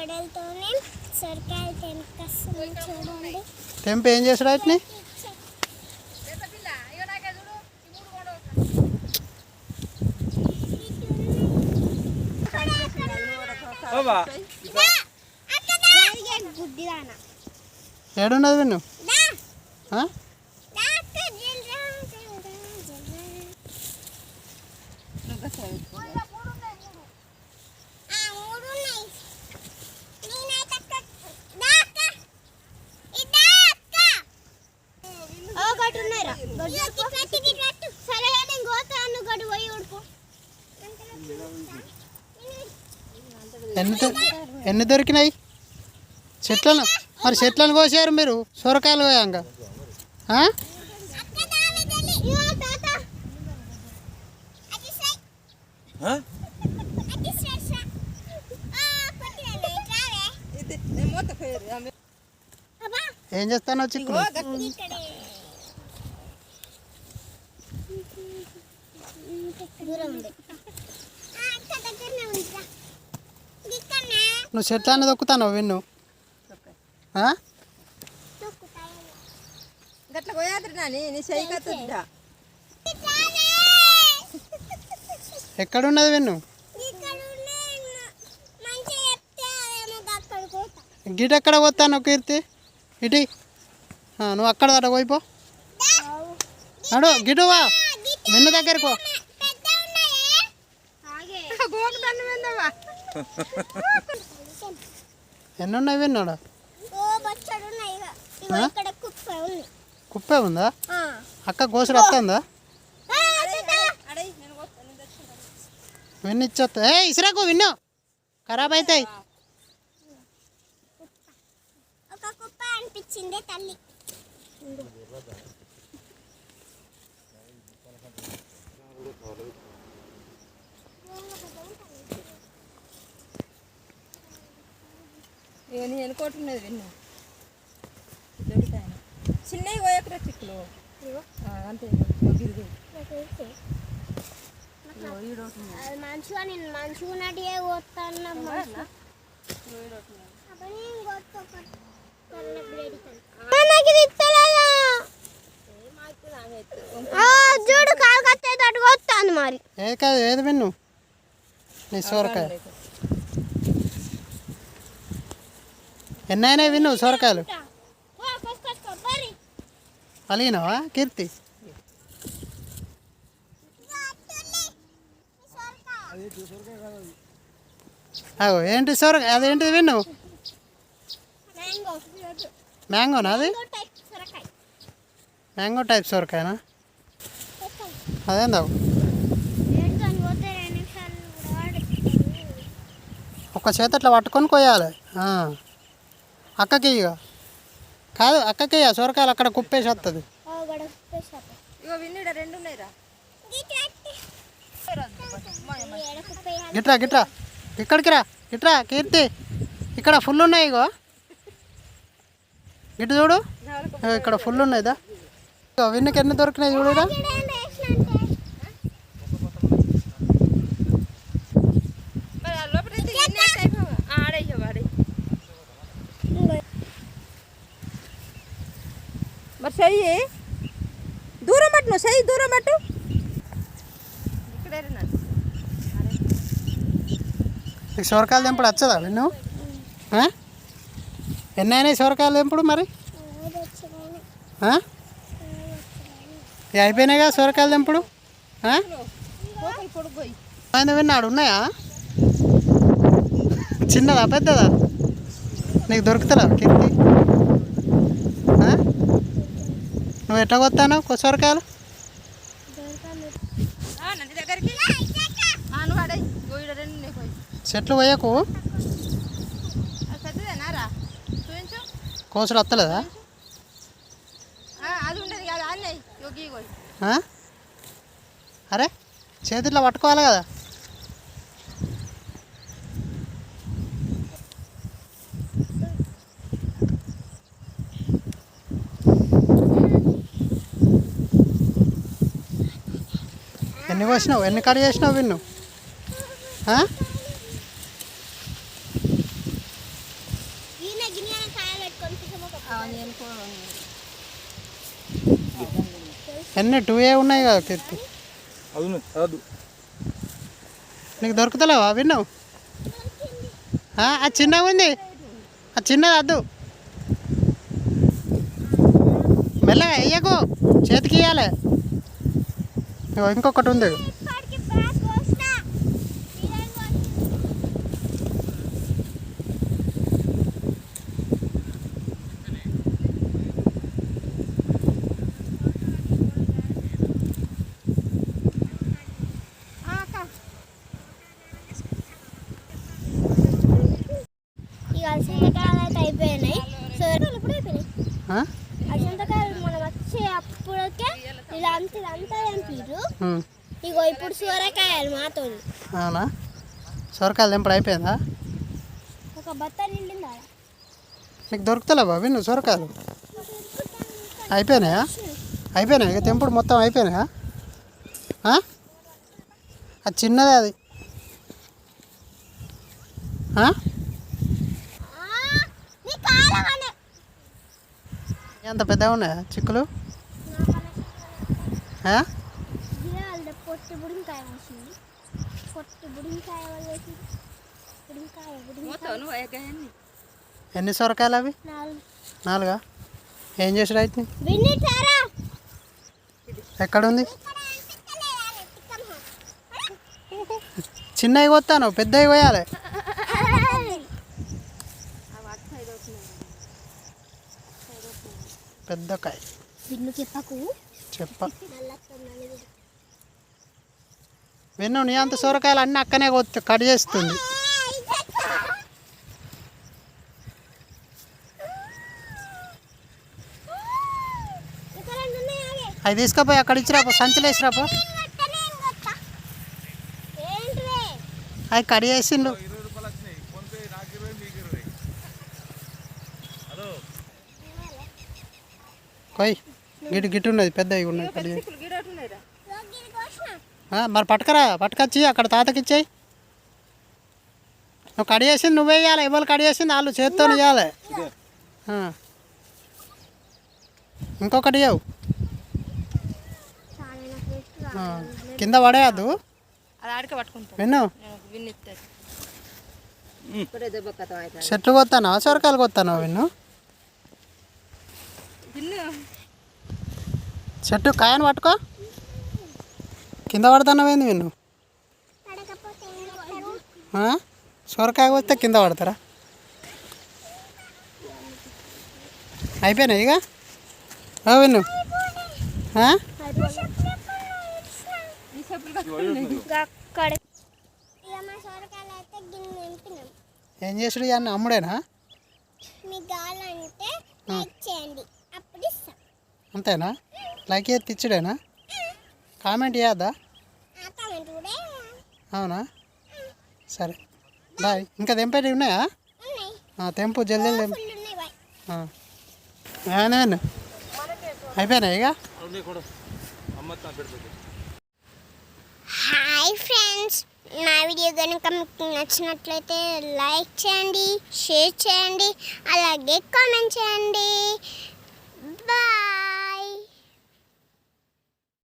కొడలతోనే సొరకాయలు చూడండి. తెంపి ఏం చేసాడు వాటిని ఏడున్నది విన్ను ఆ? ఎన్ని దొరికినాయి? చెట్లను మరి చెట్లను కోసారు మీరు? సొరకాయలు కోయాంక ఆ? ఏం చేస్తానో చిక్కులు నువ్వు చెట్లను దొక్కుతాను విన్ను? ఆ? గట్ల నాని నీ కత్తుద్దా? ఎక్కడున్నది విన్ను? గిట ఎక్కడ పోతాను కీర్తి? ఇటీ ఆ, నువ్వు అక్కడ అక్కడ పోయిపో నడు గిటువా విన్ను దగ్గరికి ఎన్ని ఉన్నాయి విన్నాడు కుప్పే ఉందా. అక్క గోసలు వస్తుందా. విన్ను ఇచ్చొస్తా ఏ ఇసురాకు విన్ను. ఖరాబ్ అవుతాయి ఒక కుప్ప అనిపించింది తల్లి ఇక నేను ఎనుకోటున్నది విన్ను. దొరుకుతాయని. చిన్నవి పోయకరా చిక్కులు. అంతే. అది మంచిగా నేను మంచిగా ఉన్నట్టే పోతాను. చూడు కాలు కట్టేటట్టు వస్తాను మరి. ఏది కాదు ఏది విన్ను? నీ సొరకాయ. ఎన్ని అయినాయి విన్ను సొరకాయలు అలిగినావా కీర్తి. అగో ఏంటి సొర అదేంటిది విన్ను మ్యాంగో. మ్యాంగోనా అది? సొరకాయ. మ్యాంగో టైప్ సొరకాయనా? అదేందావు? ఒక చేతి అట్లా పట్టుకొని కొయ్యాలి. అక్కకి కాదు అక్కకి సొరకాయలు అక్కడ కుప్పేసి వస్తుంది గిట్రా గిట్రా ఇక్కడికి రా గిట్రా కీర్తి. ఇక్కడ ఫుల్ ఉన్నాయి ఇగో. ఇటు చూడు. ఇక్కడ ఫుల్ ఉన్నాయిదా ఇగో విన్నుకి ఎన్ని దొరికినాయి చూడురా మరి ఆ లోపల అయితే ఇన్ని అయిపోవా? ఆ, ఆడే ఇవ్వ, ఆడే. మరి చెయ్యి దూరం పట్టు నువ్వు చెయ్యి దూరం పట్టు నీకు సొరకాయలు తెంపుడు వచ్చదా విన్ను? ఎన్ని అయినాయి సొరకాయలు తెంపుడు మరి? అయిపోయినాయిగా సొరకాయలు తెంపుడు? ఆయన విన్నాడు ఉన్నాయా? చిన్నదా పెద్దదా? నీకు దొరుకుతుందా కీర్తి నువ్వు ఎట్లా కొత్తాను? సొరకాయలు. ఆ, నంది దగ్గరికి. ఆ, నువ్వు ఆడే గోయిడ రెండు ఉన్నాయి పోయి. చెట్లు పోయకు. కోసులు వస్తలేదా? అరే చేతిలో పట్టుకోవాలి కదా. ఎన్ని కోసినావు? ఎన్ని కట్ చేసినావు విన్ను? ఆ? ఎన్ని? టూ ఏ ఉన్నాయి కదా కీర్తి అవును కాదు. నీకు దొరుకుతలేవా విన్నావు అది చిన్నగా ఉంది. అది చిన్నది వద్దు. మెల్లగా వెయ్యకు చేతికి ఇవ్వాలి ఇగో ఇంకొకటి ఉంది ఇప్పటికి బ్యాగ్ కోసినా బిర్యానీ కోసినా. ఇక అలసందకాయలు అయితే అయిపోయినాయి. సో ఇప్పుడు అయిపోయినాయి? వచ్చే ఇలా అంత ఇదంతా. ఇగో ఇప్పుడు సూరకాయలు మాతో అవునా? సొరకాయలు తెంపుడు అయిపోయిందా? ఒక బత్త నిండిందా? నీకు దొరుకుతలేవా విన్ను సొరకాయలు? అయిపోయినాయా? అయిపోయినాయి? ఇక తెంపుడు మొత్తం అయిపోయినాయా? అది చిన్నదే అది. ఎంత పెద్దగా ఉన్నాయా చిక్కులు? పొట్టి బుడింకాయ వచ్చింది పొట్టి బుడింకాయ వేసి బుడింకాయ బుడింకాయ ఎన్ని సొరకాయలు అవి? నాలుగు. నాలుగా? ఏం చేసి రైట్ని విన్నిటారా ఎక్కడుంది? చిన్నవి కొత్తాను పెద్దవి పోయాలి పెద్ద కాయ. విన్ను చెప్పకు. చెప్ప. విన్ను నీ అంత సొరకాయలు అన్నీ అక్కనే కొత్త కట్ చేస్తుంది. అవి తీసుకుపోయి అక్కడ ఇచ్చిరాపో సంచులు వేసిరాపో అవి కట్ చేసిండు కొయ్. గిటు గిట్టు ఉన్నది పెద్దవి ఉన్నది మరి పట్టుకరా పట్టుకొచ్చి అక్కడ తాతకి ఇచ్చేయి నువ్వు కడి చేసింది నువ్వే వేయాలి ఎవరు కడి చేసింది వాళ్ళు చేత్తో ఆ. ఇంకొకటి ఇవ్వు చాలా నాకు ఇష్టం. ఆ. కింద పడేయద్దు విన్ను చెట్లు కొత్తానా సొరకాయలు కొత్తానా విన్ను? చెట్టు కాయను పట్టుకో. కింద పడతానవేంది? ఆ? సొరకాయ వస్తే కింద పడతారా? అయిపోయినాయి ఇక? విన్ను ఏం చేసుడు ఇవన్నీ అమ్ముడేనా? అంతేనా? లైక్ తెచ్చుడేనా? కామెంట్ చేయద్దా? అవునా? సరే. బాయ్. ఇంకా తెంపేటివి ఉన్నాయా? తెంపు జల్దీ తెంపు. ఇక? Hi friends. నా వీడియో కనుక మీకు నచ్చినట్లయితే లైక్ చేయండి షేర్ చేయండి అలాగే కామెంట్ చేయండి. బాయ్.